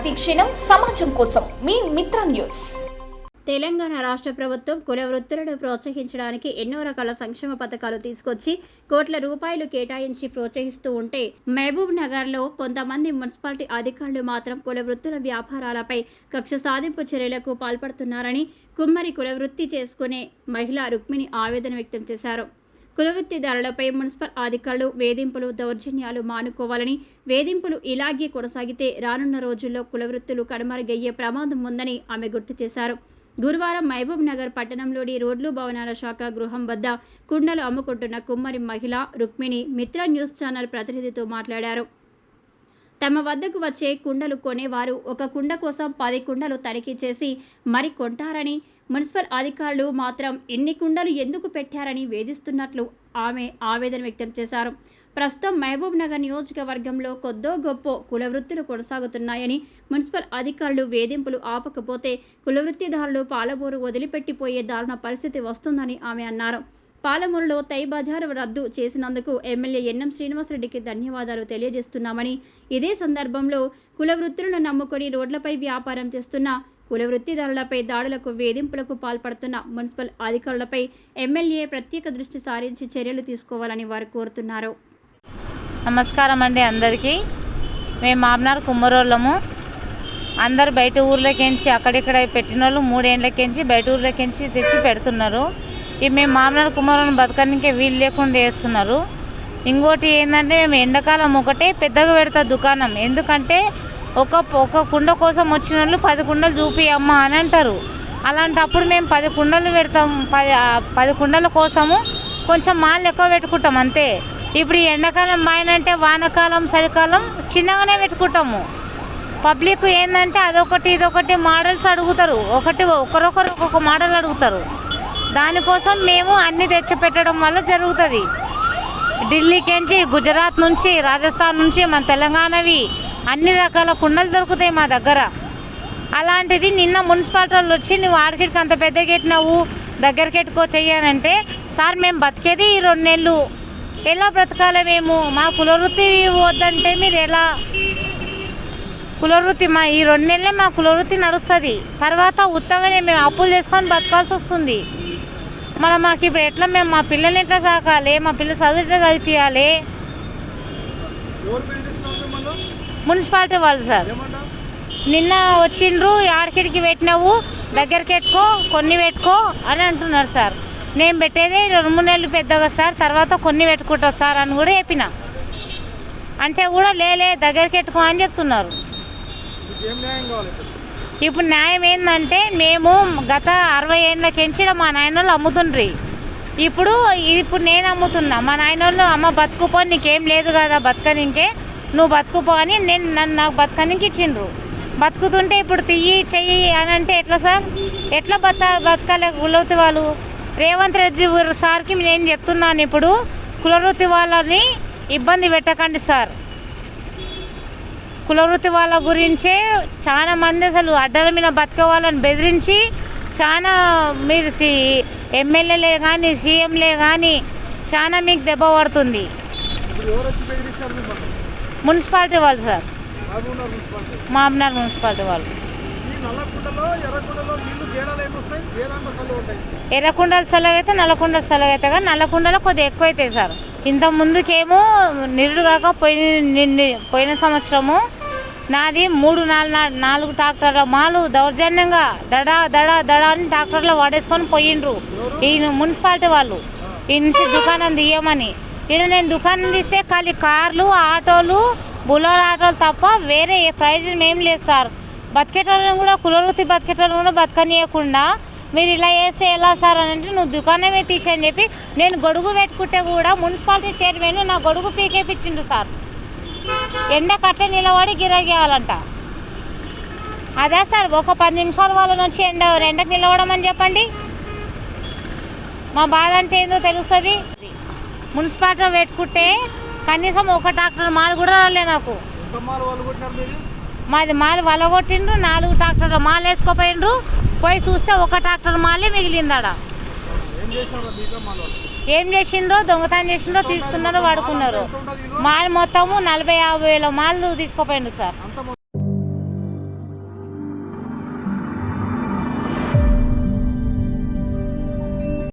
ప్రతిక్షణం సమాజం కోసం మీ మిత్ర న్యూస్. తెలంగాణ రాష్ట్ర ప్రభుత్వం కుల వృత్తులను ప్రోత్సహించడానికి ఎన్నో రకాల సంక్షేమ పథకాలు తీసుకొచ్చి కోట్ల రూపాయలు కేటాయించి ప్రోత్సహిస్తూ ఉంటే మహబూబ్ నగర్లో కొంతమంది మున్సిపాలిటీ అధికారులు మాత్రం కుల వృత్తుల వ్యాపారాలపై కక్ష సాధింపు చర్యలకు పాల్పడుతున్నారని కుమ్మరి కుల వృత్తి చేసుకునే మహిళ రుక్మిణి ఆవేదన వ్యక్తం చేశారు. కులవృత్తిదారులపై మున్సిపల్ అధికారులు వేధింపులు దౌర్జన్యాలు మానుకోవాలని వేధింపులు ఇలాగే కొనసాగితే రానున్న రోజుల్లో కులవృత్తులు కనుమరుగయ్యే ప్రమాదం ఉందని ఆమె గుర్తు చేశారు. గురువారం మహబూబ్ నగర్ పట్టణంలోని రోడ్లు భవనాల శాఖ గృహం వద్ద కుండలు అమ్ముకుంటున్న కుమ్మరి మహిళ రుక్మిణి మిత్ర న్యూస్ ఛానల్ ప్రతినిధితో మాట్లాడారు. తమ వద్దకు వచ్చే కుండలు కొనేవారు. ఒక కుండ కోసం పది కుండలు తనిఖీ చేసి మరి కొంటారని మున్సిపల్ అధికారులు మాత్రం ఎన్ని కుండలు ఎందుకు పెట్టారని వేధిస్తున్నట్లు ఆమె ఆవేదన వ్యక్తం చేశారు. ప్రస్తుతం మహబూబ్ నగర్ నియోజకవర్గంలో కొద్దో గొప్ప కులవృత్తులు కొనసాగుతున్నాయని మున్సిపల్ అధికారులు వేధింపులు ఆపకపోతే కులవృత్తిదారులు పాలబోరు వదిలిపెట్టిపోయే దారుణ పరిస్థితి వస్తుందని ఆమె అన్నారు. పాలమూరులో తై బజారు రద్దు చేసినందుకు ఎమ్మెల్యే ఎన్ఎం శ్రీనివాసరెడ్డికి ధన్యవాదాలు తెలియజేస్తున్నామని ఇదే సందర్భంలో కుల వృత్తులను నమ్ముకొని రోడ్లపై వ్యాపారం చేస్తున్న కుల వృత్తిదారులపై దాడులకు వేధింపులకు పాల్పడుతున్న మున్సిపల్ అధికారులపై ఎమ్మెల్యే ప్రత్యేక దృష్టి సారించి చర్యలు తీసుకోవాలని వారు కోరుతున్నారు. నమస్కారం అండి అందరికీ. మేము మామనార్ కుమ్మరోళ్ళము. అందరు బయట ఊర్లకెంచి అక్కడిక్కడ పెట్టిన వాళ్ళు మూడేళ్ళకెంచి బయట ఊర్లకెంచి తెచ్చి పెడుతున్నారు. మేము మామనాడు కుమారుని బతకడానికే వీలు లేకుండా చేస్తున్నారు. ఇంకోటి ఏంటంటే మేము ఎండాకాలం ఒకటే పెద్దగా పెడతా దుకాణం. ఎందుకంటే ఒక ఒక కుండ కోసం వచ్చిన వాళ్ళు పది కుండలు చూపి అమ్మ అని అంటారు. అలాంటప్పుడు మేము పది కుండలు పెడతాం. పది పది కుండల కోసము కొంచెం మాల్ ఎక్కువ పెట్టుకుంటాం అంతే. ఇప్పుడు ఈ ఎండాకాలం మాయనంటే వానకాలం చలికాలం చిన్నగానే పెట్టుకుంటాము. పబ్లిక్ ఏంటంటే అదొకటి ఇదొకటి మోడల్స్ అడుగుతారు. ఒకటి ఒకరొకరు ఒక్కొక్క మోడల్ అడుగుతారు. దానికోసం మేము అన్ని తెచ్చి పెట్టడం వల్ల జరుగుతుంది. ఢిల్లీకి నుంచి గుజరాత్ నుంచి రాజస్థాన్ నుంచి మన తెలంగాణవి అన్ని రకాల కుండలు దొరుకుతాయి మా దగ్గర. అలాంటిది నిన్న మున్సిపాలిటీ వాళ్ళు వచ్చి నువ్వు ఆడికిడికి అంత పెద్ద కట్టినావు దగ్గరికి ఎట్టుకో చెయ్యానంటే సార్ మేము బతికేది ఈ రెండు నెలలు ఎలా బ్రతకాలి మేము? మా కులవృత్తి వద్దంటే మీరు ఎలా? కులవృత్తి మా ఈ రెండు నెలలే మా కులవృత్తి నడుస్తుంది. తర్వాత ఉత్తగానే మేము అప్పులు చేసుకొని బతకాల్సి వస్తుంది. మన మాకు ఇప్పుడు ఎట్లా మేము మా పిల్లల్ని ఎట్లా సాకాలి? మా పిల్లలు చదువు ఎట్లా చదివించాలి మున్సిపాలిటీ వాళ్ళు సార్. నిన్న వచ్చిండ్రు ఆడికిడికి పెట్టినావు దగ్గరికి పెట్టుకో కొన్ని పెట్టుకో అని అంటున్నారు సార్. నేను పెట్టేది రెండు మూడు నెలలు పెద్దగా సార్ తర్వాత కొన్ని పెట్టుకుంటా సార్ అని కూడా చెప్పిన. అంటే కూడా లేలే దగ్గరికి పెట్టుకో అని చెప్తున్నారు. ఇప్పుడు న్యాయం ఏంటంటే మేము గత అరవై ఏళ్ళకెంచి మా నాయనోళ్ళు అమ్ముతుండ్రి. ఇప్పుడు ఇప్పుడు నేను అమ్ముతున్నా. మా నాయనోళ్ళు అమ్మ బతుకుపో నీకేం లేదు కదా బతకనికే నువ్వు బతుకుపో అని నేను నన్ను నాకు బతకనికి ఇచ్చిండ్రు. బతుకుతుంటే ఇప్పుడు తియ్యి చెయ్యి అని అంటే ఎట్లా సార్? ఎట్లా బత బతకాలి కులవృత్తి వాళ్ళు? రేవంత్ రెడ్డి సార్కి నేను చెప్తున్నాను ఇప్పుడు కులవృత్తి వాళ్ళని ఇబ్బంది పెట్టకండి సార్. కులవృత్తి వాళ్ళ గురించే చాలా మంది అసలు అడ్డల మీద బతికే వాళ్ళని బెదిరించి చాలా మీరు సి ఎమ్మెల్యేలే కానీ సీఎంలే కానీ చాలా మీకు దెబ్బ పడుతుంది. మున్సిపాలిటీ వాళ్ళు సార్. మామనార్ మున్సిపాలిటీ వాళ్ళు. ఎర్రకుండల నల్లకుండల సలగ అయితే కానీ నల్లకుండలో కొద్దిగా ఎక్కువ అవుతాయి సార్. ఇంత ముందుకేమో నిరుడు కాక పోయిన నిన్న- పోయిన సంవత్సరము నాది మూడు నాలుగు నాలుగు ట్రాక్టర్ల మాలు దౌర్జన్యంగా దడ దడ దడ అని ట్రాక్టర్లో వాడేసుకొని పోయిండ్రు. ఈ మున్సిపాలిటీ వాళ్ళు. ఈ నుంచి దుకాణం తీయమని. ఇక్కడ నేను దుకాణం తీస్తే ఖాళీ కార్లు ఆటోలు బులోర్ ఆటోలు తప్ప వేరే ఏ ప్రయోజనం ఏం లేదు సార్. బతికేటోళ్ళని కూడా కులవృత్తి బతికేటోళ్ళని కూడా బతకనియకుండా మీరు ఇలా చేస్తే ఎలా సార్ అని అంటే నువ్వు దుకాణమే తీసేయని చెప్పి నేను గొడుగు పెట్టుకుంటే కూడా మున్సిపాలిటీ చైర్మన్ నా గొడుగు పీకేపించిండు సార్. ఎండ కట్ల నిలబడి గిరగేయాలంట అదే సార్ ఒక పది నిమిషాలు వాళ్ళని వచ్చి ఎండ ఎండకు నిలవడమని చెప్పండి. మా బాధ అంటే ఏందో తెలుస్తుంది. మున్సిపాలిటీ పెట్టుకుంటే కనీసం ఒక ట్రాక్టర్ మాలు కూడా రాలే నాకు. వాళ్ళు మాది మాలు వలగొట్టిండ్రు నాలుగు ట్రాక్టర్ల మాలు వేసుకోపోయిండ్రు. పోయి చూస్తే ఒక ట్రాక్టర్ మాలే మిగిలిందాడ. ఏం చేసిండ్రో దొంగతనం చేసిండ్రో తీసుకున్నారో వాడుకున్నారు. మాల్ మొత్తము నలభై యాభై వేల మాలు తీసుకుపోయిండు సార్.